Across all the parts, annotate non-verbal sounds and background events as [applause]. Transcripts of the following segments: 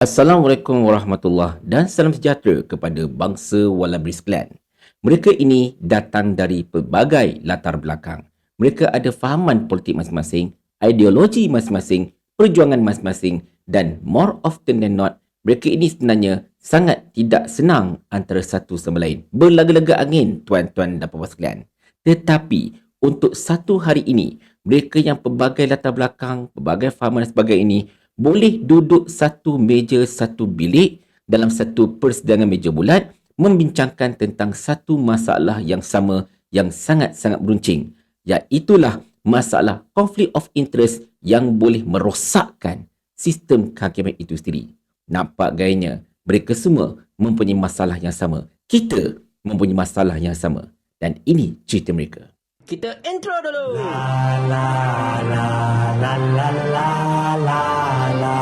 Assalamualaikum warahmatullahi dan salam sejahtera kepada bangsa Walabri sekalian. Mereka ini datang dari pelbagai latar belakang. Mereka ada fahaman politik masing-masing, ideologi masing-masing, perjuangan masing-masing dan more often than not, mereka ini sebenarnya sangat tidak senang antara satu sama lain. Berlaga-laga angin tuan-tuan dan puan sekalian. Tetapi untuk satu hari ini, mereka yang pelbagai latar belakang, pelbagai fahaman dan sebagainya ini boleh duduk satu meja satu bilik dalam satu persidangan meja bulat membincangkan tentang satu masalah yang sama yang sangat-sangat beruncing iaitulah masalah konflik of interest yang boleh merosakkan sistem kehakiman itu sendiri. Nampak gayanya mereka semua mempunyai masalah yang sama. Kita mempunyai masalah yang sama. Dan ini cerita mereka. Kita intro dulu. La la la la la la la la.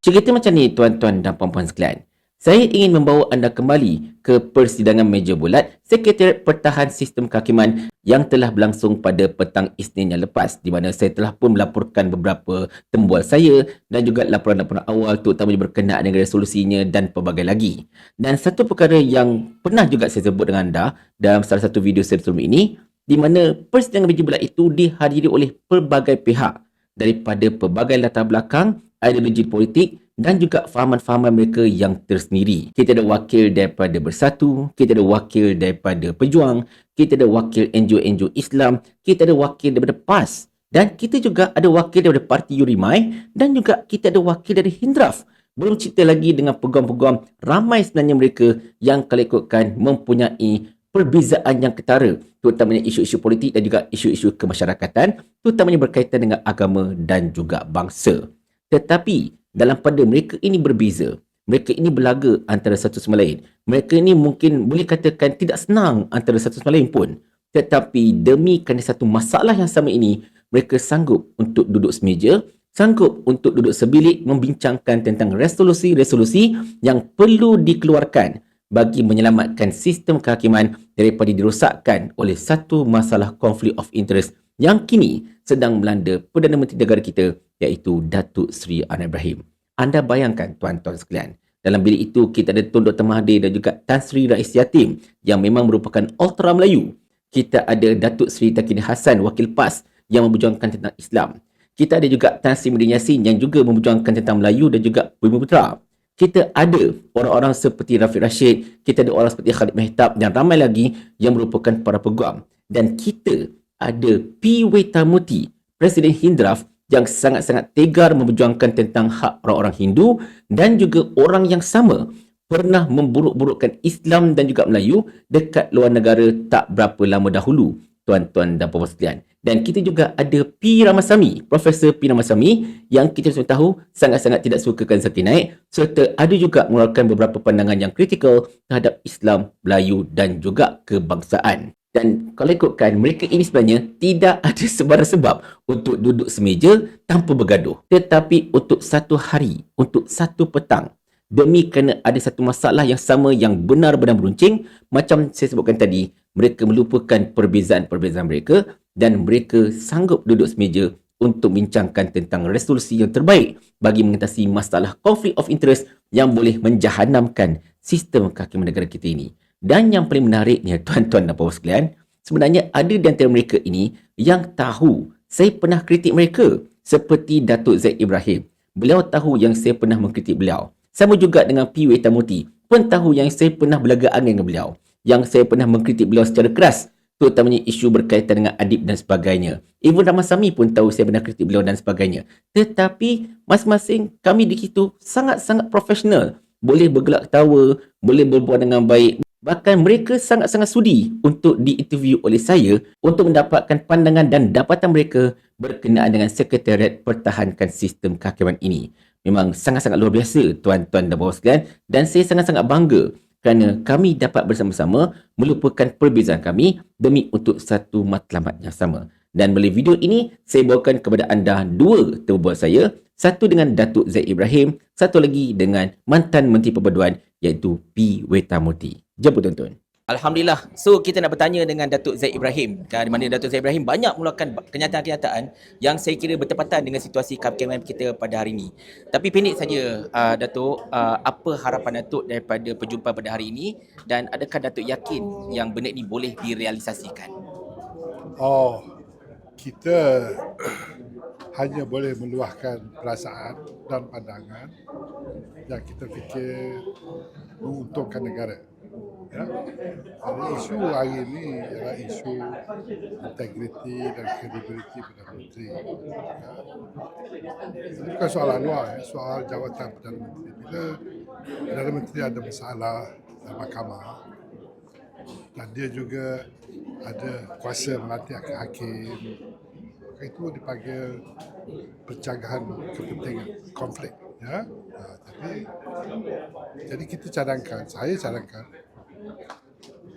Cerita macam ni tuan-tuan dan puan-puan sekalian. Saya ingin membawa anda kembali ke persidangan meja bulat Sekretariat Pertahan Sistem Kehakiman yang telah berlangsung pada petang Isnin yang lepas di mana saya telah pun melaporkan beberapa tembual saya dan juga laporan-laporan awal terutamanya berkenaan dengan resolusinya dan pelbagai lagi. Dan satu perkara yang pernah juga saya sebut dengan anda dalam salah satu video saya sebelum ini di mana persidangan meja bulat itu dihadiri oleh pelbagai pihak daripada pelbagai latar belakang, ideologi politik dan juga fahaman-fahaman mereka yang tersendiri. Kita ada wakil daripada Bersatu, kita ada wakil daripada Pejuang, kita ada wakil NGO-NGO Islam, kita ada wakil daripada PAS dan kita juga ada wakil daripada Parti Yurimai dan juga kita ada wakil dari Hindraf. Belum cerita lagi dengan peguam-peguam ramai sebenarnya mereka yang kalau ikutkan mempunyai perbezaan yang ketara terutamanya isu-isu politik dan juga isu-isu kemasyarakatan terutamanya berkaitan dengan agama dan juga bangsa. Tetapi dalam pada mereka ini berbeza. Mereka ini berlaga antara satu sama lain. Mereka ini mungkin boleh katakan tidak senang antara satu sama lain pun. Tetapi demi kerana satu masalah yang sama ini, mereka sanggup untuk duduk semeja, sanggup untuk duduk sebilik membincangkan tentang resolusi-resolusi yang perlu dikeluarkan bagi menyelamatkan sistem kehakiman daripada dirosakkan oleh satu masalah konflik of interest yang kini sedang melanda Perdana Menteri negara kita iaitu Datuk Seri Anwar Ibrahim. Anda bayangkan tuan-tuan sekalian, dalam bilik itu kita ada Tun Dr. Mahathir dan juga Tan Sri Rais Yatim yang memang merupakan ultra Melayu. Kita ada Datuk Seri Takin Hassan, Wakil PAS yang memperjuangkan tentang Islam. Kita ada juga Tan Sri Medin Yassin yang juga memperjuangkan tentang Melayu dan juga Bumi Putra. Kita ada orang-orang seperti Rafiq Rashid, kita ada orang seperti Khalid Mehtab dan ramai lagi yang merupakan para peguam. Dan kita ada P. Wetamuti, Presiden Hindraf yang sangat-sangat tegar memperjuangkan tentang hak orang-orang Hindu dan juga orang yang sama pernah memburuk-burukkan Islam dan juga Melayu dekat luar negara tak berapa lama dahulu tuan-tuan dan puan sekalian. Dan kita juga ada P. Ramasamy, Profesor P. Ramasamy yang kita semua tahu sangat-sangat tidak sukakan Zakir Naik serta ada juga mengeluarkan beberapa pandangan yang kritikal terhadap Islam, Melayu dan juga kebangsaan. Dan kalau ikutkan, mereka ini sebenarnya tidak [laughs] ada sebarang sebab untuk duduk semeja tanpa bergaduh. Tetapi untuk satu hari, untuk satu petang, demi kerana ada satu masalah yang sama yang benar-benar beruncing, macam saya sebutkan tadi, mereka melupakan perbezaan-perbezaan mereka dan mereka sanggup duduk semeja untuk bincangkan tentang resolusi yang terbaik bagi mengatasi masalah konflik of interest yang boleh menjahanamkan sistem kehakiman negara kita ini. Dan yang paling menariknya [laughs] tuan-tuan dan puan sekalian, sebenarnya ada di antara mereka ini yang tahu saya pernah kritik mereka seperti Datuk Zaid Ibrahim. Beliau tahu yang saya pernah mengkritik beliau. Sama juga dengan P. W. Tamuti pun tahu yang saya pernah berlagak angin dengan beliau. Yang saya pernah mengkritik beliau secara keras terutamanya isu berkaitan dengan adib dan sebagainya. Even Ramasami pun tahu saya pernah kritik beliau dan sebagainya. Tetapi masing-masing kami di situ sangat-sangat profesional. Boleh bergelak ketawa, boleh berbuat dengan baik, Bahkan mereka sangat-sangat sudi untuk diinterview oleh saya untuk mendapatkan pandangan dan dapatan mereka berkenaan dengan Sekretariat Pertahankan Sistem Kehakiman ini. Memang sangat-sangat luar biasa tuan-tuan dan bawah sekalian dan saya sangat-sangat bangga kerana kami dapat bersama-sama melupakan perbezaan kami demi untuk satu matlamat yang sama. Dan melalui video ini, saya bawakan kepada anda dua terbuat saya. Satu dengan Datuk Zaid Ibrahim, satu lagi dengan mantan Menteri Perpaduan iaitu P. Wetamurti. Jemput tonton. Alhamdulillah. So kita nak bertanya dengan Datuk Zaid Ibrahim. Kan, di mana Datuk Zaid Ibrahim banyak mengeluarkan kenyataan-kenyataan yang saya kira bertepatan dengan situasi KPM kita pada hari ini. Tapi pendek saja uh, Datuk, uh, apa harapan Datuk daripada perjumpaan pada hari ini dan adakah Datuk yakin yang benda ini boleh direalisasikan? Oh, kita [clears throat] hanya boleh meluahkan perasaan dan pandangan yang kita fikir menguntungkan negara. Jadi isu hari ini ialah isu integriti dan kredibiliti Perdana Menteri. Ini bukan soalan luar, ya. soal jawatan Perdana Menteri. Bila Perdana Menteri ada masalah dalam mahkamah dan dia juga ada kuasa melantik hakim, itu dipanggil pencegahan kepentingan konflik. Ya. Ha, tapi jadi kita cadangkan, saya cadangkan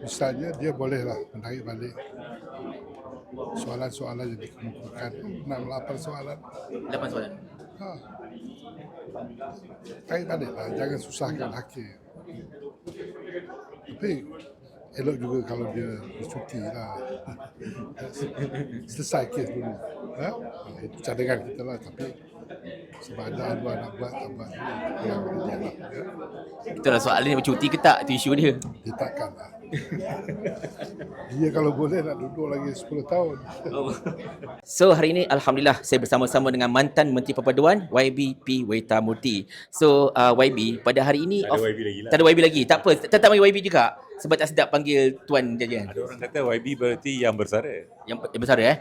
misalnya dia bolehlah menarik balik. Soalan-soalan yang dikemukakan. 68 soalan. Lapan soalan. ha. tarik balik lah jangan susahkan hakim. Tapi elok juga kalau dia bercuti lah. [laughs] Selesai kes dulu. Ha? itu cadangan kita lah tapi sebab ada aduan nak buat tak buat yang dia lah ya. Itulah soalan dia bercuti ke tak? Itu isu dia. dia takkan lah dia kalau boleh nak duduk lagi 10 tahun So hari ini Alhamdulillah saya bersama-sama dengan mantan Menteri Perpaduan YB P. Weta Murti. So uh, YB pada hari ini Tak ada YB lagi lah. Tak ada YB lagi. Tak apa, tetap panggil YB juga. Sebab tak sedap panggil tuan je kan. Ada orang kata YB berarti yang bersara. Yang, yang besar eh.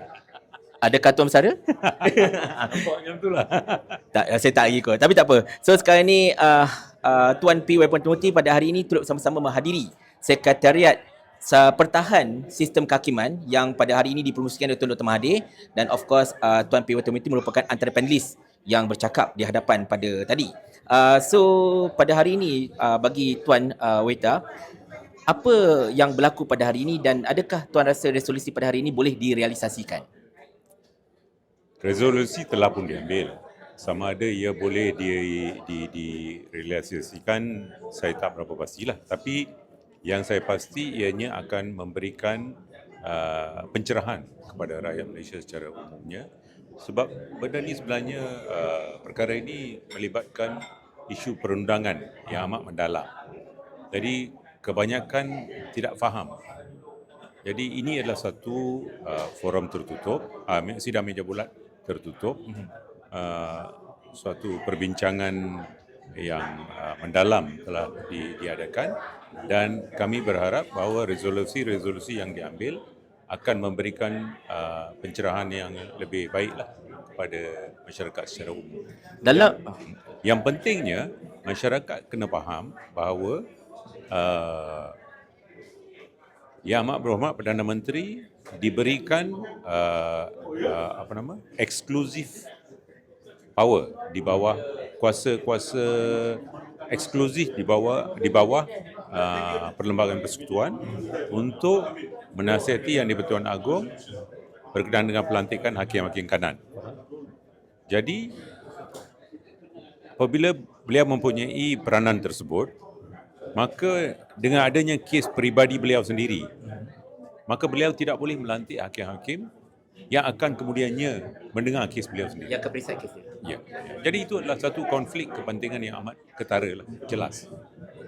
Adakah tuan besar? [laughs] Nampak macam tu lah. [laughs] tak, saya tak kot. Tapi tak apa. So sekarang ni uh, uh, Tuan P. Weta Murti pada hari ini turut sama-sama menghadiri Sekretariat pertahan sistem kehakiman yang pada hari ini dipromosikan oleh Tuan Dr. Mahathir dan of course uh, Tuan P. Weta Murti merupakan antara panelis yang bercakap di hadapan pada tadi. Uh, so pada hari ini uh, bagi Tuan uh, Weta apa yang berlaku pada hari ini dan adakah tuan rasa resolusi pada hari ini boleh direalisasikan? Resolusi telah pun diambil. Sama ada ia boleh di, di, direalisasikan, saya tak berapa pastilah. Tapi yang saya pasti ianya akan memberikan uh, pencerahan kepada rakyat Malaysia secara umumnya. Sebab benda ni sebenarnya uh, perkara ini melibatkan isu perundangan yang amat mendalam. Jadi kebanyakan tidak faham jadi ini adalah satu uh, forum tertutup, uh, sidang meja bulat tertutup, uh, suatu perbincangan yang uh, mendalam telah di, diadakan dan kami berharap bahawa resolusi-resolusi yang diambil akan memberikan uh, pencerahan yang lebih baiklah kepada masyarakat secara umum. Dalam Yang pentingnya masyarakat kena faham bahawa uh, Yang Amat Berhormat Perdana Menteri diberikan uh, uh, apa nama eksklusif power di bawah kuasa-kuasa eksklusif di bawah di bawah uh, perlembagaan persekutuan untuk menasihati Yang di-Pertuan Agong berkenaan dengan pelantikan hakim-hakim kanan. Jadi apabila beliau mempunyai peranan tersebut, maka dengan adanya kes peribadi beliau sendiri, maka beliau tidak boleh melantik hakim-hakim yang akan kemudiannya mendengar kes beliau sendiri. yang keperisai kes dia. Ya. Jadi itu adalah satu konflik kepentingan yang amat ketara lah, jelas.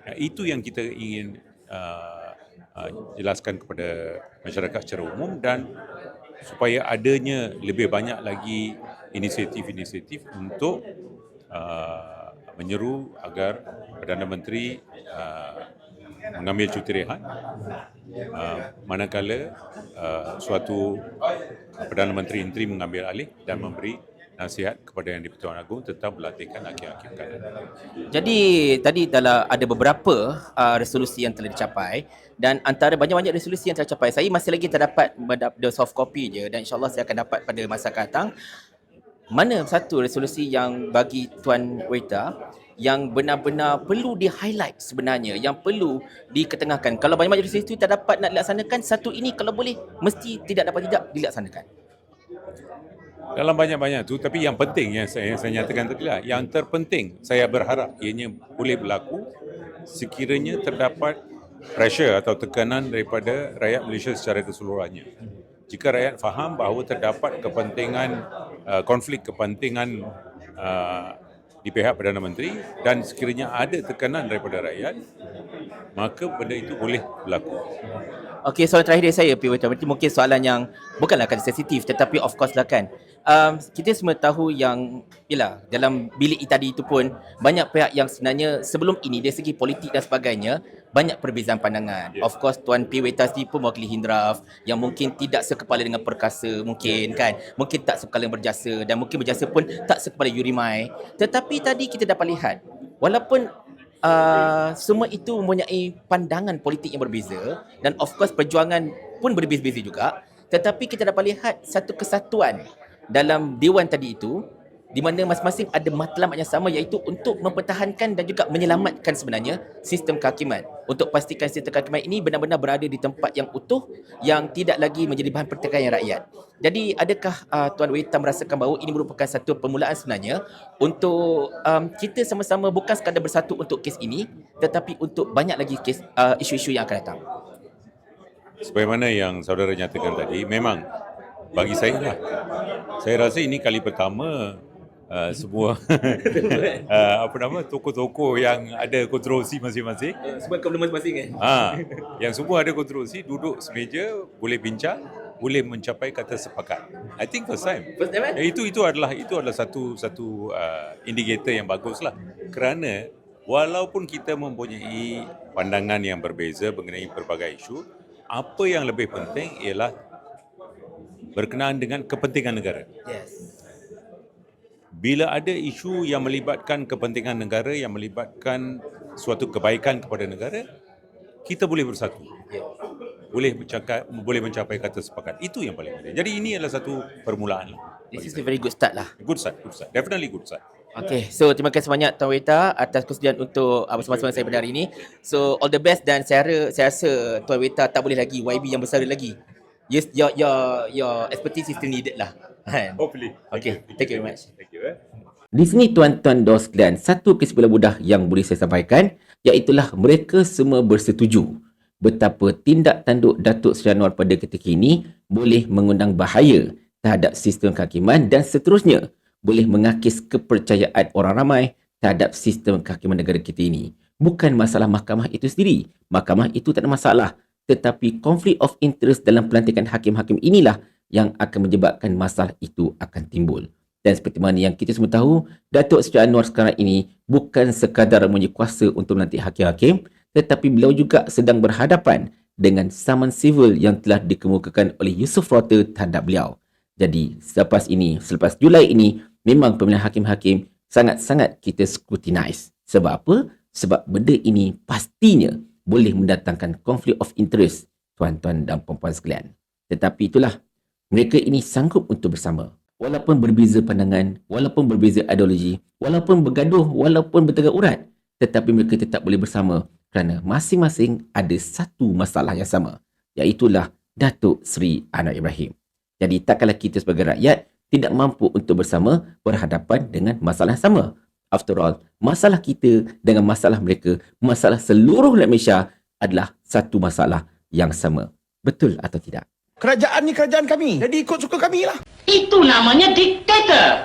Ya, itu yang kita ingin uh, uh, jelaskan kepada masyarakat secara umum dan supaya adanya lebih banyak lagi inisiatif-inisiatif untuk uh, menyeru agar Perdana Menteri uh, mengambil cuti rehat uh, manakala uh, suatu Perdana Menteri Interi mengambil alih dan memberi nasihat kepada Yang di-Pertuan Agong tentang melatihkan hakim-hakim kanan. Jadi tadi dalam ada beberapa uh, resolusi yang telah dicapai dan antara banyak-banyak resolusi yang telah dicapai saya masih lagi terdapat the soft copy je dan insyaallah saya akan dapat pada masa akan datang. Mana satu resolusi yang bagi Tuan Weta yang benar-benar perlu di-highlight sebenarnya, yang perlu diketengahkan. Kalau banyak-banyak resolusi itu tak dapat nak dilaksanakan, satu ini kalau boleh mesti tidak dapat tidak dilaksanakan. Dalam banyak-banyak tu tapi yang penting yang saya, yang saya nyatakan tadi lah yang terpenting saya berharap ianya boleh berlaku sekiranya terdapat pressure atau tekanan daripada rakyat Malaysia secara keseluruhannya. Jika rakyat faham bahawa terdapat kepentingan uh, konflik kepentingan uh, di pihak Perdana Menteri dan sekiranya ada tekanan daripada rakyat, maka benda itu boleh berlaku. Okey, soalan terakhir dari saya, P. Weta. Berarti mungkin soalan yang bukanlah kata sensitif tetapi of course lah kan. Um, kita semua tahu yang, yelah, dalam bilik tadi itu pun banyak pihak yang sebenarnya sebelum ini dari segi politik dan sebagainya banyak perbezaan pandangan. Ya. Of course, Tuan P. Weta sendiri pun mewakili Hindraf yang mungkin tidak sekepala dengan Perkasa mungkin kan. Mungkin tak sekepala Berjasa dan mungkin Berjasa pun tak sekepala Yurimai. Tetapi tadi kita dapat lihat, walaupun uh, semua itu mempunyai pandangan politik yang berbeza dan of course perjuangan pun berbeza-beza juga tetapi kita dapat lihat satu kesatuan dalam dewan tadi itu di mana masing-masing ada matlamat yang sama iaitu untuk mempertahankan dan juga menyelamatkan sebenarnya sistem kehakiman untuk pastikan sistem kehakiman ini benar-benar berada di tempat yang utuh yang tidak lagi menjadi bahan pertikaian rakyat. Jadi adakah uh, Tuan Wita merasakan bahawa ini merupakan satu permulaan sebenarnya untuk um, kita sama-sama bukan sekadar bersatu untuk kes ini tetapi untuk banyak lagi kes uh, isu-isu yang akan datang. Sebagaimana yang saudara nyatakan tadi, memang bagi saya lah. Saya rasa ini kali pertama uh, semua [laughs] uh, apa nama tokoh-tokoh yang ada kontroversi masing-masing. Sebab kau masing-masing kan? Ha, yang semua ada kontroversi duduk semeja boleh bincang, boleh mencapai kata sepakat. I think first time. First time kan? Eh, itu itu adalah itu adalah satu satu uh, indikator yang baguslah. Kerana walaupun kita mempunyai pandangan yang berbeza mengenai pelbagai isu, apa yang lebih penting ialah berkenaan dengan kepentingan negara. Yes. Bila ada isu yang melibatkan kepentingan negara, yang melibatkan suatu kebaikan kepada negara, kita boleh bersatu. Yeah. Boleh mencapai, boleh mencapai kata sepakat. Itu yang paling penting. Jadi ini adalah satu permulaan. lah. This is a very good start lah. Good start, good start. Definitely good start. Okay, so terima kasih banyak Tuan Weta atas kesediaan untuk uh, bersama-sama saya pada hari ini. So all the best dan saya saya rasa Tuan Weta tak boleh lagi YB yang besar lagi. Yes, your your your expertise is still needed lah. Kan? Hopefully. Okay, thank you very much. Thank you. Eh. Di sini tuan-tuan dan sekalian, satu kesimpulan mudah yang boleh saya sampaikan iaitulah mereka semua bersetuju betapa tindak tanduk Datuk Seri Anwar pada ketika ini boleh mengundang bahaya terhadap sistem kehakiman dan seterusnya boleh mengakis kepercayaan orang ramai terhadap sistem kehakiman negara kita ini. Bukan masalah mahkamah itu sendiri. Mahkamah itu tak ada masalah. Tetapi konflik of interest dalam pelantikan hakim-hakim inilah yang akan menyebabkan masalah itu akan timbul. Dan seperti mana yang kita semua tahu, Datuk Seri Anwar sekarang ini bukan sekadar mempunyai kuasa untuk melantik hakim-hakim, tetapi beliau juga sedang berhadapan dengan saman sivil yang telah dikemukakan oleh Yusof Rota terhadap beliau. Jadi, selepas ini, selepas Julai ini, memang pemilihan hakim-hakim sangat-sangat kita scrutinize. Sebab apa? Sebab benda ini pastinya boleh mendatangkan konflik of interest tuan-tuan dan puan-puan sekalian. Tetapi itulah, mereka ini sanggup untuk bersama. Walaupun berbeza pandangan, walaupun berbeza ideologi, walaupun bergaduh, walaupun bertegak urat, tetapi mereka tetap boleh bersama kerana masing-masing ada satu masalah yang sama, iaitulah Datuk Seri Anwar Ibrahim. Jadi takkanlah kita sebagai rakyat tidak mampu untuk bersama berhadapan dengan masalah yang sama. After all, masalah kita dengan masalah mereka, masalah seluruh rakyat Malaysia adalah satu masalah yang sama. Betul atau tidak? Kerajaan ni kerajaan kami. Jadi ikut suka kami lah. Itu namanya diktator.